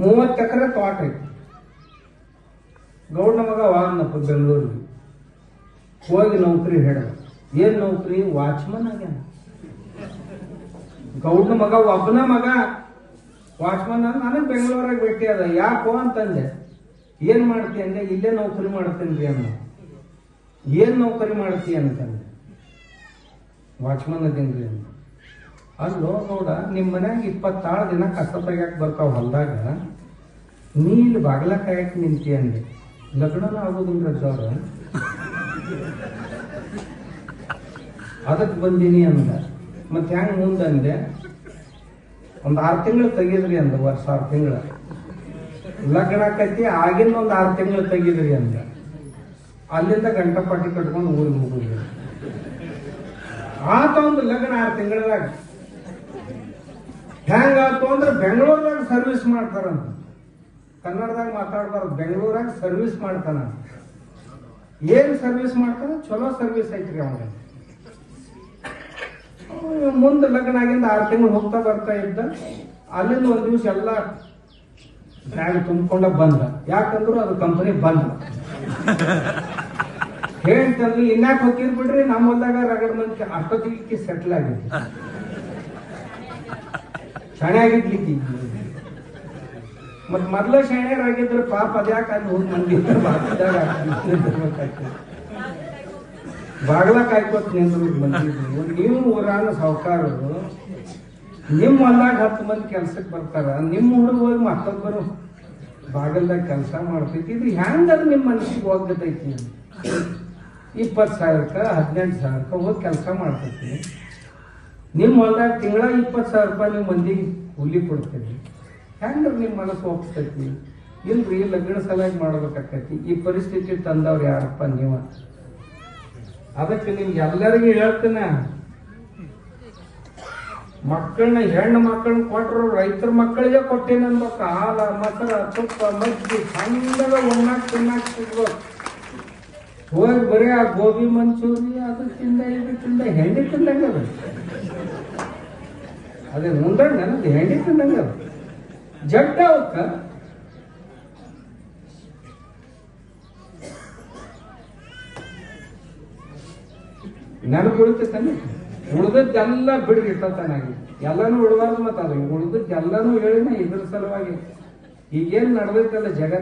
ಮೂವತ್ತು ಎಕರೆ ತೋಟ ಐತಿ. ಗೌಡ ಮಗ ವಾಹನಪ್ಪ ಬೆಂಗಳೂರಿಗೆ ಹೋಗಿ ನೌಕರಿ ಹೇಳ ಏನ್ ನೌಕರಿ? ವಾಚ್ಮನ್ ಆಗ್ಯಾನ. ಗೌಡ ಮಗ, ಒಬ್ಬನ ಮಗ ವಾಚ್ಮನ್ ನನಗೆ ಬೆಂಗಳೂರಾಗ ಭೇಟಿ ಅದ ಯಾಕೋ ಅಂತಂದೆ. ಏನು ಮಾಡ್ತಿ ಅಂದೆ? ಇಲ್ಲೇ ನೌಕರಿ ಮಾಡ್ತೇನ್ರಿ ಅನ್ನ. ಏನ್ ನೌಕರಿ ಮಾಡ್ತೀಯ ಅಂತಂದೆ. ವಾಚ್ಮನ್ ಅದೇನ್ರಿ ಅಂತ ಅಲ್ಲೋ ನೋಡ ನಿಮ್ಮ ಮನ್ಯಾಗ ಇಪ್ಪತ್ತಾರು ದಿನ ಕಸ ತೆಗ್ಯಾಕ ಬರ್ತಾವ ಹೊಲ್ದಾಗ. ನೀ ಇಲ್ಲಿ ಬಾಗ್ಲ ಕಾಯಕ್ ನಿಂತಿ ಅಂದೆ. ಲಗ್ನನ ಆಗೋದಿಲ್ಲ ಜ್ವರ? ಅದಕ್ಕೆ ಬಂದೀನಿ ಅಂದ. ಮತ್ತೆ ಹೆಂಗ್ ಮುಂದಂದೆ ಒಂದು ಆರು ತಿಂಗಳು ತೆಗಿದ್ರಿ ಅಂದ ವರ್ಷ ಆರು ತಿಂಗಳು. ಲಗ್ನ ಆಕೈತಿ ಆಗಿನ ಒಂದು ಆರು ತಿಂಗಳು ತೆಗಿದ್ರಿ ಅಂದ. ಅಲ್ಲಿಂದ ಗಂಟಪಾಟಿ ಕಟ್ಕೊಂಡು ಊರಿಗೆ ಹೋಗಿದ್ರಿ ಆತ ಒಂದು ಲಗ್ನ ಆರು ತಿಂಗಳದಾಗ. ಹೆಂಗಾತು ಅಂದ್ರೆ ಬೆಂಗಳೂರದಾಗ ಸರ್ವಿಸ್ ಮಾಡ್ತಾರಂತ. ಕನ್ನಡದಾಗ ಮಾತಾಡ್ಬಾರ್ದು. ಬೆಂಗಳೂರಾಗ ಸರ್ವಿಸ್ ಮಾಡ್ತಾನ. ಏನ್ ಸರ್ವಿಸ್ ಮಾಡ್ತಾನ? ಚಲೋ ಸರ್ವಿಸ್ ಐತ್ರಿ ಅವನಿಗೆ. ಮುಂದೆ ಲಗ್ನ ಆಗಿಂದ ಆರು ತಿಂಗಳು ಹೋಗ್ತಾ ಬರ್ತಾ ಇದ್ದ. ಅಲ್ಲಿಂದ ಒಂದ್ ದಿವಸ ಎಲ್ಲ ಬ್ಯಾಗ್ ತುಂಬಿಕೊಂಡ ಬಂದ. ಯಾಕಂದ್ರು ಅದು ಕಂಪನಿ ಬಂದ. ಹೇಳ್ತಂದ್ರಿ ಇನ್ಯಾಕೆ ಹೋಗಿರ್ ಬಿಡ್ರಿ? ನಮ್ಮ ಹೊಲ್ದಾಗ ರಗಡ್ ಮಂದಿ ಅಷ್ಟೊತ್ತಿಗೆ ಸೆಟ್ಲ್ ಆಗಿದ್ವಿ. ಶಾಣೆಯಾಗಿದ್ಲಿಕ್ಕೆ ಮತ್ ಮೊದ್ಲ ಶಾಣ್ಯರಾಗಿದ್ರು ಪಾಪ ಅದ್ಯಾಕ ಅಲ್ಲಿ ಹೋಗಿ ಮಂದಿ ಬಾಗಲ. ಬಾಗ್ಲ ಕಾಯ್ಕೋತ್ ನಿಂದ್ರು ಬಂದಿದ್ರು ನೀವು ಊರಾನ ಸಾವುಕಾರರು ನಿಮ್ಮ ಹೊಲ್ದಾಗ ಹತ್ತು ಮಂದಿ ಕೆಲ್ಸಕ್ಕೆ ಬರ್ತಾರ, ನಿಮ್ಮ ಹುಡುಗ ಹೋಗಿ ಮತ್ತೊಬ್ಬರು ಬಾಗಲ್ದಾಗ ಕೆಲಸ ಮಾಡ್ತೈತಿ. ಇದು ಹೆಂಗದ ನಿಮ್ಮ ಮನಸ್ಸಿಗೆ ಹೋಗತೈತಿ ಇಪ್ಪತ್ತು ಸಾವಿರಕ್ಕ, ಹದಿನೆಂಟು ಸಾವಿರಕ್ಕ ಹೋಗಿ ಕೆಲಸ ಮಾಡ್ತೈತಿ. ನಿಮ್ ಹೊಲ್ದಾಗ ತಿಂಗಳ ಇಪ್ಪತ್ತು ಸಾವಿರ ರೂಪಾಯಿ ನೀವು ಮಂದಿಗೆ ಕೂಲಿ ಕೊಡ್ತೀರಿ. ಹೆಂಗ್ರಿ ನಿಮ್ಮ ಮನಸ್ಸು ಹೋಗ್ತೈತಿ ಇಲ್ರಿ, ಲಗ್ನ ಸಲಾಗಿ ಮಾಡ್ಬೇಕಾಕೈತಿ ಈ ಪರಿಸ್ಥಿತಿ ತಂದವ್ರು ಯಾರಪ್ಪ ನೀವ? ಅದಕ್ಕೆ ನಿಮ್ಗೆ ಎಲ್ಲರಿಗೂ ಹೇಳ್ತೇನೆ. ಮಕ್ಕಳನ್ನ ಹೆಣ್ಣು ಮಕ್ಕಳನ್ನ ಕೊಟ್ರು ರೈತರ ಮಕ್ಕಳಿಗೆ ಕೊಟ್ಟೇನೆ ಅನ್ಬೇಕು ಹಾಲ ಮೊಸರ ತುಪ್ಪ, ಮಜ್ಜಿ ಚಂದಗ ಉಣ್ಣಾಕ್ ತಿನ್ನಾಕ್ ಸಿಗ್ಬೇಕು ಹೋಗಿ ಬರೀ ಆ ಗೋಬಿ ಮಂಚೂರಿ, ಅದು ತಿಂದ, ಇದು ತಿಂದ ಹೆಂಡಿ ತಿಂದಂಗ ಅದು. ಅದೇ ಮುಂದಂಗ ನನಗೆ ಹೆಂಡಿ ತಿಂದಂಗ ಅದು. ಜಡ್ಡ ಅವಕ್ಕ. ನನಗೆ ಉಳಿತೈತಾನೆ ಉಳ್ದದ್ದೆಲ್ಲ ಬಿಡ್ರಿ ಇಟ್ಟತನಾಗಿ ಎಲ್ಲಾನು ಉಳ್ಬಾರ್ದು ಮತ್ತ ಅದು ಉಳ್ದದ್ದೆಲ್ಲಾನು ಹೇಳಿನ ಇದ್ರ ಸಲುವಾಗಿ. ಈಗೇನ್ ನಡೆದೈತಲ್ಲ ಜಗತ್